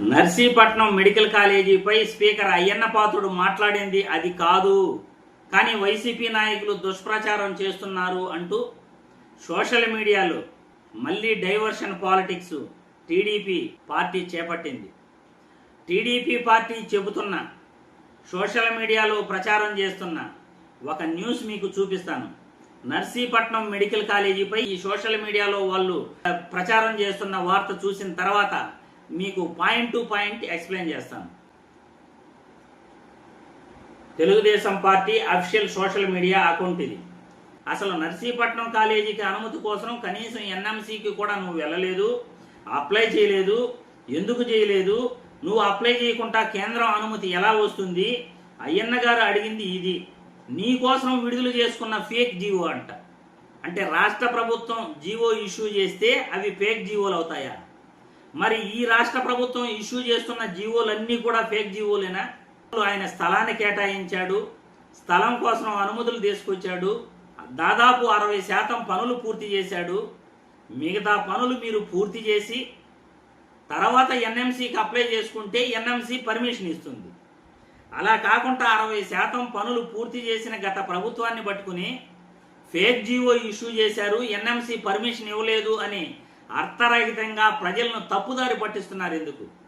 Narsipatnam medical కాలేజీపై speaker Ayyanna Patrudu మాట్లాడింది అది కాదు. కానీ వైసీపీ నాయకులు దుష్ప్రచారం చేస్తున్నారు అంటూ సోషల్ మీడియాలో మళ్ళీ డైవర్షన్ పాలిటిక్స్ టీడీపీ పార్టీ చేపట్టింది. టీడీపీ పార్టీ చెబుతున్న సోషల్ మీడియాలో ప్రచారం చేస్తున్న ఒక న్యూస్ మీకు చూపిస్తాను. నర్సీపట్నం మెడికల్ కాలేజీపై ఈ సోషల్ మీడియాలో వాళ్ళు ప్రచారం చేస్తున్న వార్త చూసిన తర్వాత మీకు పాయింట్ టు పాయింట్ ఎక్స్ప్లెయిన్ చేస్తాను. Telugudesam party official social media account ఇది. అసలు నర్సీపట్నం కాలేజీకి అనుమతి కోసం కనీసం ఎన్ఎంసీకి కూడా నువ్వు వెళ్ళలేదు అప్లై చేయలేదు ఎందుకు చేయలేదు నువ్వు అప్లై చేయకుండా కేంద్రం అనుమతి ఎలా వస్తుంది? అయ్యన్న గారు అడిగింది ఇది. నీ కోసం విడుదల చేసుకున్న ఫేక్ జీవో అంట. అంటే రాష్ట్ర ప్రభుత్వం జీవో ఇష్యూ చేస్తే అవి ఫేక్ జీవోలు అవుతాయా? మరి ఈ రాష్ట్ర ప్రభుత్వం ఇష్యూ చేస్తున్న జీవోలన్నీ కూడా ఫేక్ జీవోలేనా? ఆయన స్థలాన్ని కేటాయించాడు స్థలం కోసం అనుమతులు తీసుకొచ్చాడు దాదాపు అరవై శాతం పనులు పూర్తి చేశాడు. మిగతా పనులు మీరు పూర్తి చేసి తర్వాత ఎన్ఎంసీకి అప్లై చేసుకుంటే ఎన్ఎంసీ పర్మిషన్ ఇస్తుంది. అలా కాకుండా అరవై శాతం పనులు పూర్తి చేసిన గత ప్రభుత్వాన్ని పట్టుకుని ఫేక్ జీవో ఇష్యూ చేశారు ఎన్ఎంసీ పర్మిషన్ ఇవ్వలేదు అని అర్థరహితంగా ప్రజలను తప్పుదారి పట్టిస్తున్నారు ఎందుకు?